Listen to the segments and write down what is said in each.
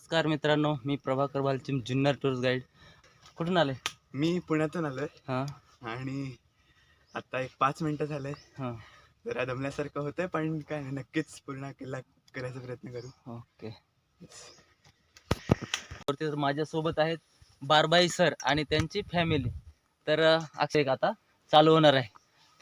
नमस्कार मित्रांनो मी प्रभाकर बालचिम जुन्नर टूर्स गाईड. कुठून आले? मी पुण्यातून आलोय. हां. आणि आता एक पाच मिनिटं झाले. हां. जरा दमल्यासारखं होतंय पण काय नाही नक्कीच पूर्ण किल्ला करायचा प्रयत्न करू. ओके. वरती तर माझ्यासोबत आहेत बारबाई सर आणि त्यांची फॅमिली तर अक्षय आता चालू होणार आहे.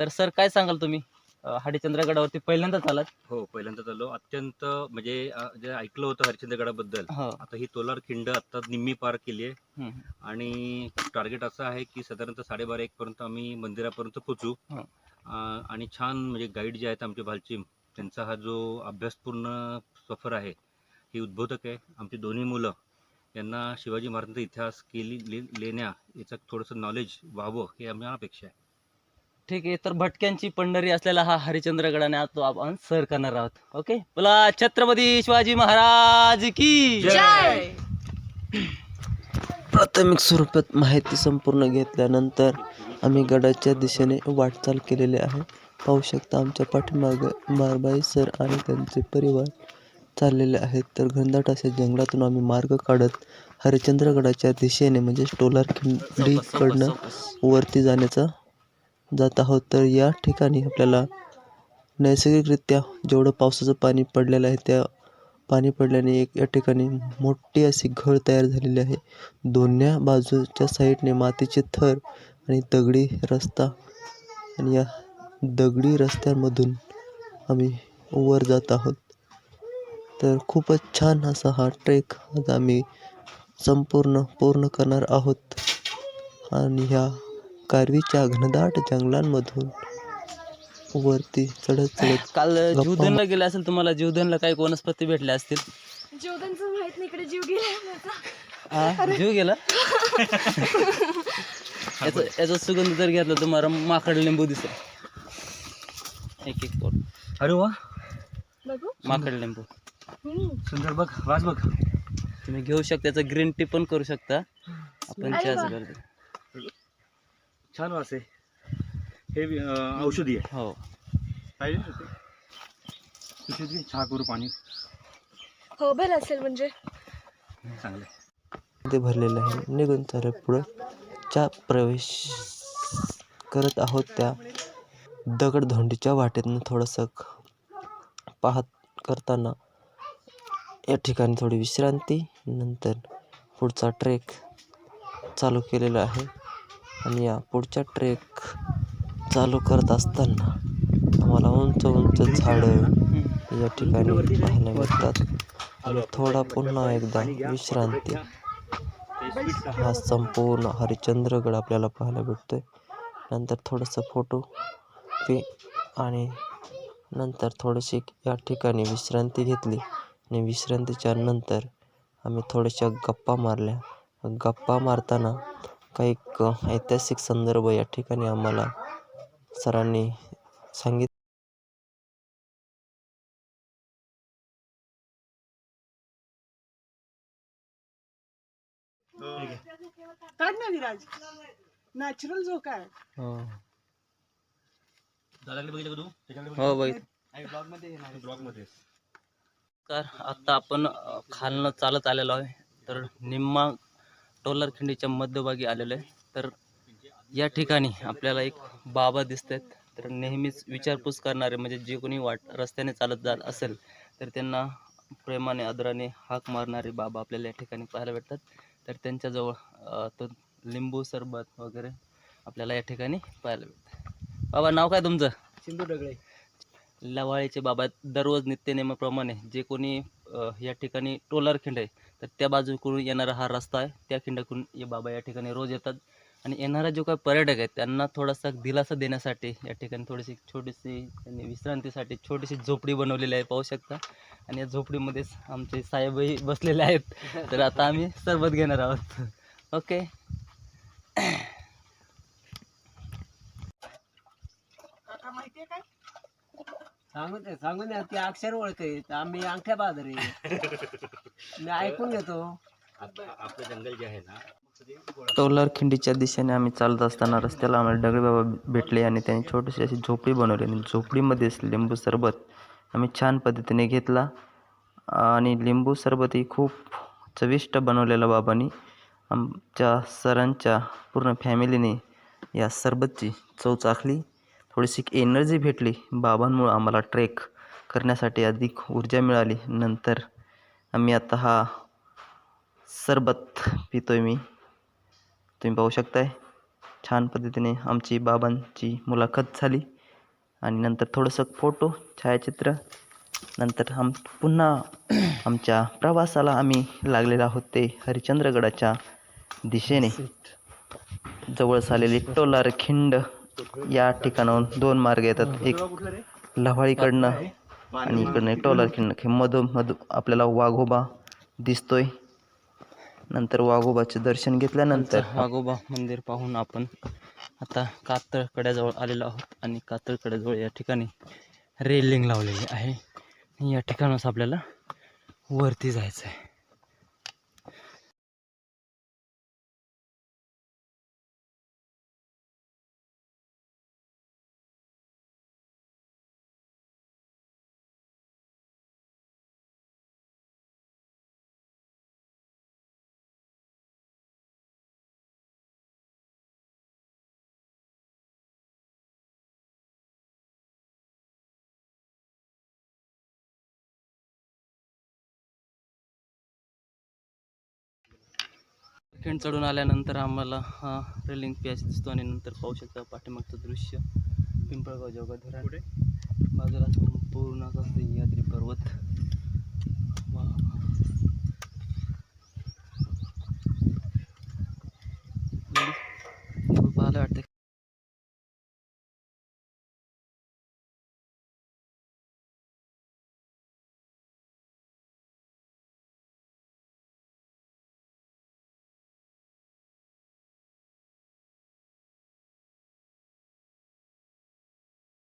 तर सर काय सांगाल तुम्ही? अं, हाडीचंद्रगडावरती पहिल्यांदाच आलात? हो पहिल्यांदा आलो. अत्यंत म्हणजे अ, जे ऐकलं होतं हरिश्चंद्रगडाबद्दल हो. आता ही तोलार खिंड आता निम्मी पार केली आहे. हम्म. आणि टार्गेट असं आहे की साधारणतः साडेबारा एक पर्यंत आम्ही मंदिरापर्यंत पोचू हो. अ, आणि छान म्हणजे गाईड जे आहेत आमचे भालचीम त्यांचा हा जो अभ्यासपूर्ण सफर आहे ही उद्बोधक आहे. आमची दोन्ही मुलं यांना शिवाजी महाराजांचा इतिहास केली ले लेण्या याचं थोडंसं नॉलेज व्हावं हे आम्हाला अपेक्षा आहे. ठीक आहे तर भटक्यांची पंढरी असलेला हा हरिचंद्रगडाने आज तो आपण सर करणार आहोत. ओके? बोला छत्रपती शिवाजी महाराज की जय! प्राथमिक स्वरूपात माहिती संपूर्ण घेतल्यानंतर आम्ही गडाच्या दिशेने वाटचाल केलेली आहे. पाहू शकता आमच्या पाठीमागं बारबाई सर आणि त्यांचे परिवार चाललेले आहेत. तर घनदाट अशा जंगलातून आम्ही मार्ग काढत हरिश्चंद्रगडाच्या दिशेने म्हणजे टोलार खिंडीकडनं वरती जाण्याचा जात आहोत तर या ठिकाणी आपल्याला नैसर्गिकरित्या जेवढं पावसाचं पाणी पडलेलं आहे त्या पाणी पडल्याने एक या ठिकाणी मोठी अशी घळ तयार झालेली आहे. दोन्ही बाजूच्या साईडने मातीचे थर आणि दगडी रस्ता आणि या दगडी रस्त्यामधून आम्ही वर जात आहोत. तर खूपच छान असा हा ट्रेक आज आम्ही संपूर्ण पूर्ण करणार आहोत. आणि ह्या कारवीच्या घनदाट जंगलांमधून वरती चढत चढत काल जीवधनला गेले असेल तुम्हाला जीवधनला काही वनस्पती भेटल्या असतील? जीवदांचं माहीत नाही इकडे जीव गेला माझा. हा, जीव गेला? याचा याचा सुगंध जर घेतला तुम्हाला माकड लिंबू दिसेल. एक एक तोड. अरे वा. बघू. माकड लिंबू. हम्म. सुंदर बघ वाज बघ. तुम्ही घेऊ शकता त्याचं ग्रीन टी पण करू शकता. आपण अरे चहाच वा. करतो. छान वास आहे. हे औषधी आहे. हो. औषधी चहा करू पाणी. हो बरं असेल म्हणजे. चांगलं आहे. मध्ये भरलेलं आहे. निघून चालत पुढं. च्या प्रवेश करत आहोत त्या दगडधोंडीच्या वाटेतनं थोडंसं पाहत करताना या ठिकाणी थोडी विश्रांती. नंतर पुढचा ट्रेक चालू केलेला आहे. आणि या पुढच्या ट्रेक चालू करत असताना आम्हाला उंच उंच झाडं या ठिकाणी पाहायला मिळतात. आणि थोडा पुन्हा एकदा विश्रांती. हा संपूर्ण हरिश्चंद्रगड आपल्याला पाहायला भेटतोय. नंतर थोडंसं फोटो पे आणि नंतर थोडीशी या ठिकाणी विश्रांती घेतली. आणि विश्रांतीच्या नंतर आम्ही थोड्याशा गप्पा मारल्या. गप्पा मारताना काही क ऐतिहासिक संदर्भ या ठिकाणी आम्हाला सरांनी सांगित काढ ना विराज. नॅचरल जो काय हो. दादाकडे बघितलं का तू? त्याच्याकडे हो तर आता आपण खालनं चालत आलेलो आहे. तर निम्मा टोलर खिंडीच्या मध्यभागी आलेलो आहे. तर या ठिकाणी आपल्याला एक बाबा दिसत आहेत तर नेहमीच विचारपूस करणारे म्हणजे जे कोणी वाट रस्त्याने चालत जात असेल तर त्यांना प्रेमाने आदराने हाक मारणारे बाबा आपल्याला या ठिकाणी पाहायला भेटतात. तर त्यांच्याजवळ तो लिंबू सरबत वगैरे आपल्याला या ठिकाणी पाहायला भेटतं. बाबा नाव काय तुमचं? सिंधू डगळे लवाळीचे बाबा दररोज नित्यनेमाप्रमाणे जे कोणी या ठिकाणी टोलार खिंड आहे. तर त्या बाजूकडून येणारा हा रस्ता आहे. त्या खिंडाकडून ये बाबा या ठिकाणी रोज येतात. आणि येणारा जो काही पर्यटक आहेत त्यांना थोडासा दिलासा देण्यासाठी या ठिकाणी थोडीशी छोटीशी त्यांनी विश्रांतीसाठी छोटीशी झोपडी बनवलेली आहे पाहू शकता. आणि या झोपडीमध्येच आमचे साहेबही बसलेले आहेत. तर आता आम्ही सरबत घेणार आहोत. ओके. सांगून दे सांगून द्या ती अक्षर ओळख आम्ही अंगठ्या बाजार. आहे मी ऐकून घेतो. आपलं जंगल जे आहे ना टोलार खिंडीच्या दिशेने आम्ही चालत असताना रस्त्याला आम्हाला डगळे बाबा भेटले आणि त्यांनी छोटीशी अशी झोपडी बनवली आणि झोपडीमध्येच लिंबू सरबत आम्ही छान पद्धतीने घेतला. आणि लिंबू सरबत ही खूप चविष्ट बनवलेला बाबांनी आमच्या सरांच्या पूर्ण फॅमिलीने या सरबतची चव चाखली. थोडीशी एनर्जी भेटली. बाबांमुळं आम्हाला ट्रेक करण्यासाठी अधिक ऊर्जा मिळाली. नंतर आम्ही आता हा सरबत पितोय मी. तुम्ही पाहू शकताय छान पद्धतीने आमची बाबांची मुलाखत झाली. आणि नंतर थोडंसं फोटो छायाचित्र. नंतर आम पुन्हा आमच्या प्रवासाला आम्ही लागलेलो आहोत ते हरिश्चंद्रगडाच्या दिशेने. जवळच आलेली टोलार खिंड. या ठिकाणाहून दोन मार्ग येतात. एक लव्हाळीकडनं आणि इकडनं एक टोलार मधोमध आपल्याला वाघोबा दिसतोय. नंतर वाघोबाचे दर्शन घेतल्यानंतर वाघोबा मंदिर पाहून आपण आता कातळकड्याजवळ आलेलो आहोत आणि कातळकड्याजवळ या ठिकाणी रेलिंग लावलेली आहे. या ठिकाणच आपल्याला वरती जायचं आहे खिंड चढून आल्यानंतर आम्हाला हा रेलिंग पॅच दिसतो आणि नंतर पाहू शकता पाठीमागचं दृश्य. पिंपळगाव जोगा धरण. बाजूला संपूर्ण असा सह्याद्री पर्वत वा पाहायला वाटतं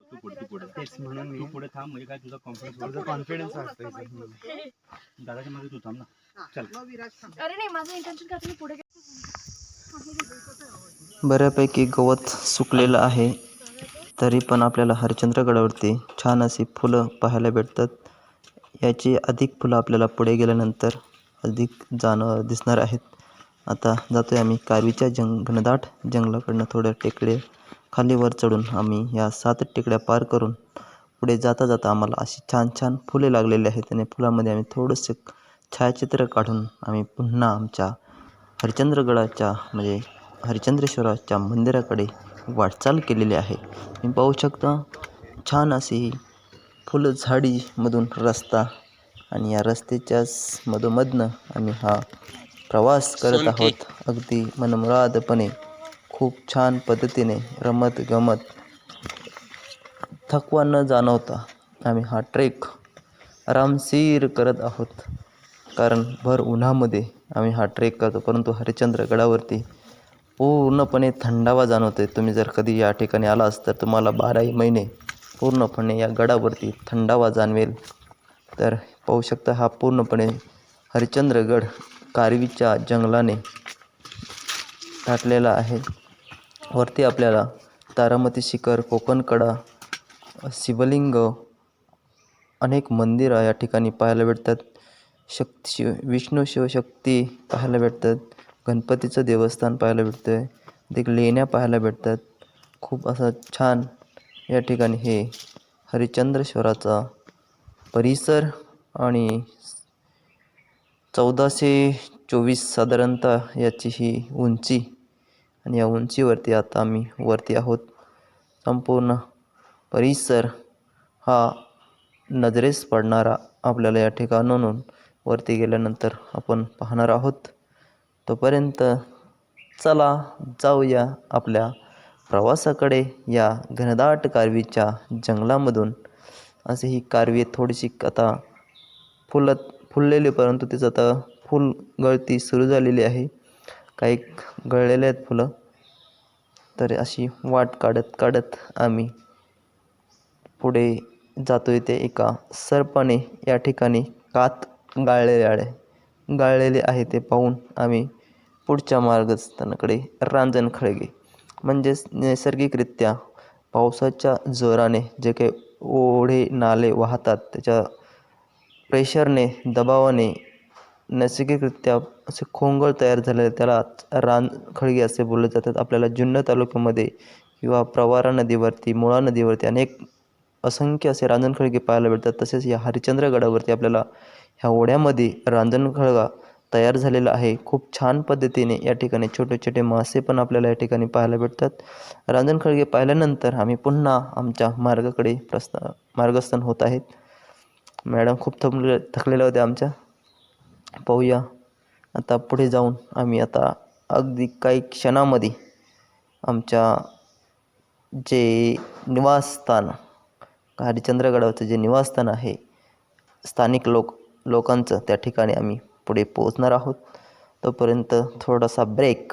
तू पुढे तू पुढे. तेच म्हणून मी. पुढे थांब म्हणजे काय तुझा कॉन्फिडन्स तुझा कॉन्फिडन्स म्हणून. दादाच्या मध्ये तू थांब ना. चल. मग विराज थांब. अरे नाही माझं इंटेन्शन का तुम्ही पुढे बऱ्यापैकी गवत सुकलेलं आहे तरी पण आपल्याला हरिश्चंद्रगडावरती छान अशी फुलं पाहायला भेटतात. याची अधिक फुलं आपल्याला पुढे गेल्यानंतर अधिक जाणं दिसणार आहेत. आता जातोय आम्ही कारवीच्या जंग घनदाट जंगलाकडनं थोड्या टेकड्या खाली वर चढून आम्ही या सात टेकड्या पार करून पुढे जाता जाता आम्हाला अशी छान छान फुले लागलेली आहेत आणि फुलामध्ये आम्ही थोडंसं छायाचित्र काढून आम्ही पुन्हा आमच्या हरिश्चंद्रगडाच्या म्हणजे हरिश्चंद्रेश्वराच्या मंदिराकडे वाटचाल केलेली आहे. तुम्ही पाहू शकता छान अशी फुलं झाडीमधून रस्ता आणि या रस्त्याच्याच मधोमधनं आम्ही हा प्रवास करत आहोत. अगदी मनमुरादपणे. खूप छान पद्धतीने रमत गमत थकवा न जाणवता आम्ही हा ट्रेक आरामशीर करत आहोत. कारण भर उन्हामध्ये आम्ही हा ट्रेक करतो परंतु हरिश्चंद्र गडावरती पूर्णपणे थंडावा जाणवते तुम्ही जर कधी या ठिकाणी आलास तर तुम्हाला बाराही महिने पूर्णपणे या गडावरती थंडावा जाणवेल. तर पाहू शकता हा पूर्णपणे हरिश्चंद्रगड कारवीच्या जंगलाने टाकलेला आहे. वरती आपल्याला तारामती शिखर कोकणकडा शिवलिंग अनेक मंदिरं या ठिकाणी पाहायला भेटतात. शक्ती शिव विष्णू शिवशक्ती पाहायला भेटतात. गणपतीचं देवस्थान पाहायला भेटतं आहे अधिक लेण्या पाहायला भेटतात. खूप असं छान या ठिकाणी हे हरिचंद्रेश्वराचा परिसर आणि चौदाशे चोवीस साधारणतः याची ही उंची आणि या उंचीवरती आता आम्ही वरती आहोत. संपूर्ण परिसर हा नजरेस पडणारा आपल्याला या ठिकाणाहून वरती गेल्यानंतर आपण पाहणार आहोत. तोपर्यंत चला जाऊया आपल्या प्रवासाकडे या घनदाट कारवीच्या जंगलामधून. असे ही कारवी थोडीशी आता फुलत फुललेली परंतु तिचं आता फुल गळती सुरू झालेली आहे. काही गळलेले आहेत फुलं तर अशी वाट काढत काढत आम्ही पुढे जातोय ते एका सर्पाने. या ठिकाणी कात गाळलेले आहे. गाळलेले आहे ते पाहून आम्ही पुढच्या मार्गस्थानाकडे रांजण खळगे. म्हणजेच नैसर्गिकरित्या पावसाच्या जोराने जे काही ओढे नाले वाहतात त्याच्या प्रेशरने दबावाने नैसर्गिकरित्या असे खोंगळ तयार झालेले त्याला रानखळगे असे बोलले जातात. आपल्याला जुन्नर तालुक्यामध्ये किंवा प्रवारा नदीवरती मुळा नदीवरती अनेक असंख्य असे रांजणखळगे पाहायला भेटतात तसेच या हरिश्चंद्रगडावरती आपल्याला ह्या ओढ्यामध्ये रांजणखळगा तयार झालेला आहे. खूप छान पद्धतीने या ठिकाणी छोटे छोटे मासे पण आपल्याला या ठिकाणी पाहायला भेटतात. रांजणखळगे पाहिल्यानंतर आम्ही पुन्हा आमच्या मार्गाकडे प्रस्ता मार्गस्थान होत आहेत. मॅडम खूप थकले थकलेल्या होत्या आमच्या. पाहूया. आता पुढे जाऊन आम्ही आता अगदी काही क्षणामध्ये आमच्या जे निवासस्थान हरिश्चंद्रगडावरचं जे निवासस्थान आहे स्थानिक लोक लोकांचं त्या ठिकाणी आम्ही पुढे पोहोचणार आहोत. तोपर्यंत थोडासा ब्रेक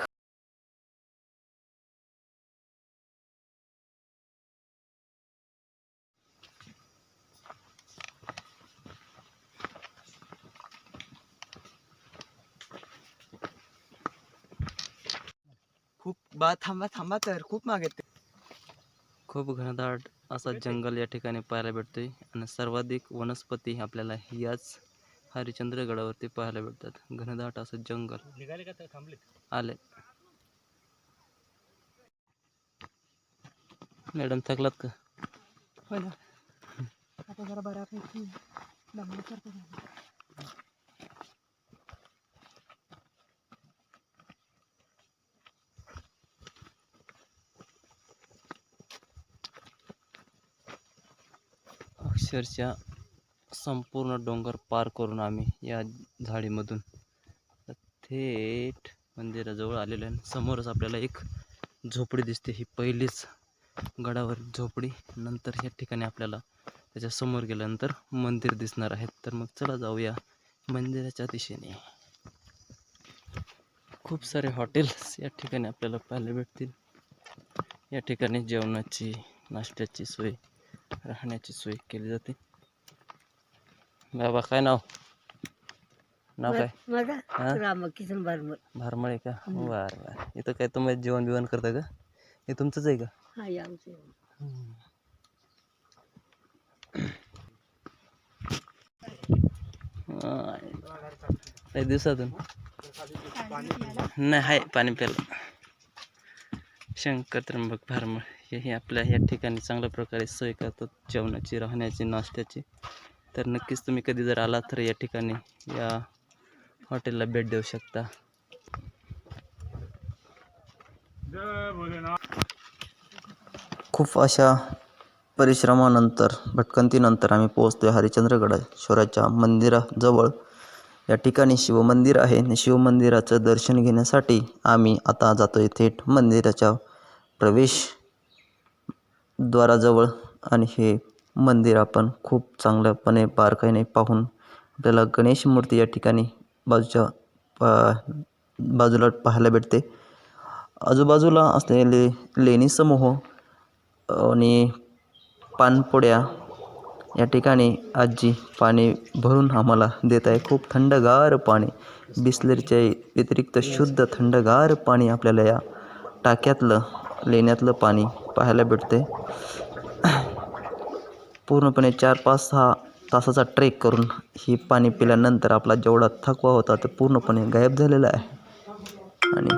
बा थांबा थांबा तर. खूप मागे ते. खूप घनदाट असा जंगल या ठिकाणी पाहायला भेटतोय. आणि सर्वाधिक वनस्पती आपल्याला याच हरिश्चंद्रगडावरती पाहायला भेटतात. घनदाट असं जंगल. आले. मॅडम थकलात का? होय ना. आता जरा बऱ्यापैकी अक्षरशः संपूर्ण डोंगर पार करून आम्ही या झाडीमधून. थेट मंदिराजवळ आलेलो आहे. समोरच आपल्याला एक झोपडी दिसते. ही पहिलीच गडावर झोपडी. नंतर या ठिकाणी आपल्याला त्याच्यासमोर गेल्यानंतर मंदिर दिसणार आहे. तर मग चला जाऊया मंदिराच्या दिशेने. खूप सारे हॉटेल्स या ठिकाणी आपल्याला पाहायला भेटतील. या ठिकाणी जेवणाची नाश्त्याची सोय राहण्याची सोय केली जाते. बाबा काय नाव? नाव काय? माझा हा? बारमल. भारमळे का? बर बर. इथं काय तुम्ही जेवण बिवण करता का? हे तुमचंच आहे का? हा या आमचे हा. लय दिवसातून? नाही आहे पाणी प्यायला. शंकर त्र्यंबक भारमळ हे आपल्या या ठिकाणी चांगल्या प्रकारे सोय करतात जेवणाची राहण्याची नाश्त्याची. तर नक्कीच तुम्ही कधी जर आलात तर या ठिकाणी या हॉटेलला भेट देऊ शकता. खूप अशा परिश्रमानंतर भटकंतीनंतर आम्ही पोहोचतो आहे मंदिराजवळ. या ठिकाणी शिवमंदिर आहे. आणि शिवमंदिराचं दर्शन घेण्यासाठी आम्ही आता जातो थेट मंदिराच्या प्रवेश द्वाराजवळ आणि हे मंदिर आपण खूप चांगल्यापणे बारकाईने पाहून आपल्याला गणेश मूर्ती या ठिकाणी बाजूच्या पा बाजूला पाहायला भेटते. आजूबाजूला असलेले लेणी समूह आणि पानपोड्या या ठिकाणी आजी पाणी भरून आम्हाला देत आहे. खूप थंडगार पाणी बिस्लरीच्या व्यतिरिक्त शुद्ध थंडगार पाणी आपल्याला या टाक्यातलं लेण्यातलं पाणी पाहायला भेटते पूर्णपणे चार पाच सहा तासाचा ट्रेक करून ही पाणी पिल्यानंतर आपला जेवढा थकवा होता तो पूर्णपणे गायब झालेला आहे आणि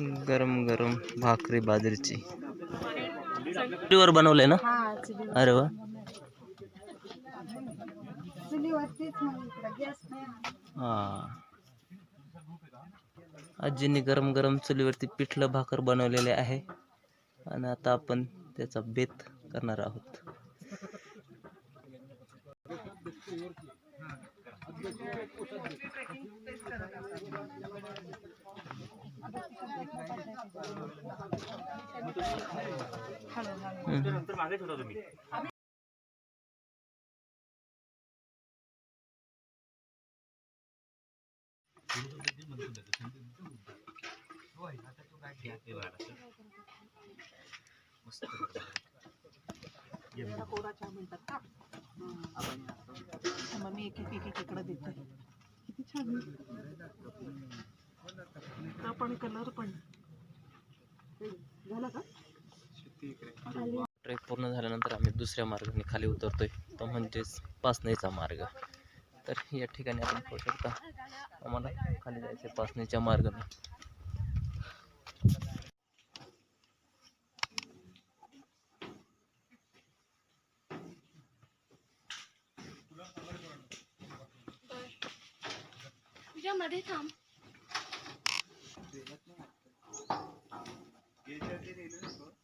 गरम गरम भाकरी बाजरीची. चुलीवर बनवलंय ना? अरे वा. हा. आजींनी गरम गरम चुलीवरती पिठलं भाकर बनवलेले आहे. आणि आता आपण त्याचा बेत करणार आहोत. हम्म. कोरा चहा म्हणतात का मग मी एक एक एक इकडं देते किती छान पण कलर पण. झाला का? ट्रेक पूर्ण झाल्यानंतर आम्ही दुसऱ्या मार्गाने खाली उतरतोय. तो म्हणजेच पासणीचा मार्ग. तर या ठिकाणी आपण पाहू शकता आम्हाला खाली जायचं पासणीच्या मार्गाने. तुझ्यामध्ये थांब. Geçen deneyimiz var.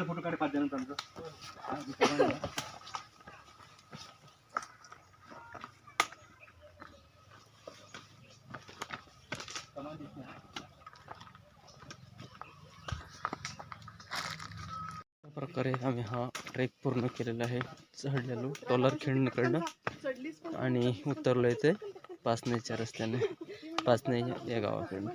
फोटो काढ पाच जणांचा प्रकारे आम्ही हा ट्रेक पूर्ण केलेला आहे चढलेलो टोलर खिंडकडनं आणि उतरलो इथे पासणीच्या रस्त्याने पासणे या गावाकडनं.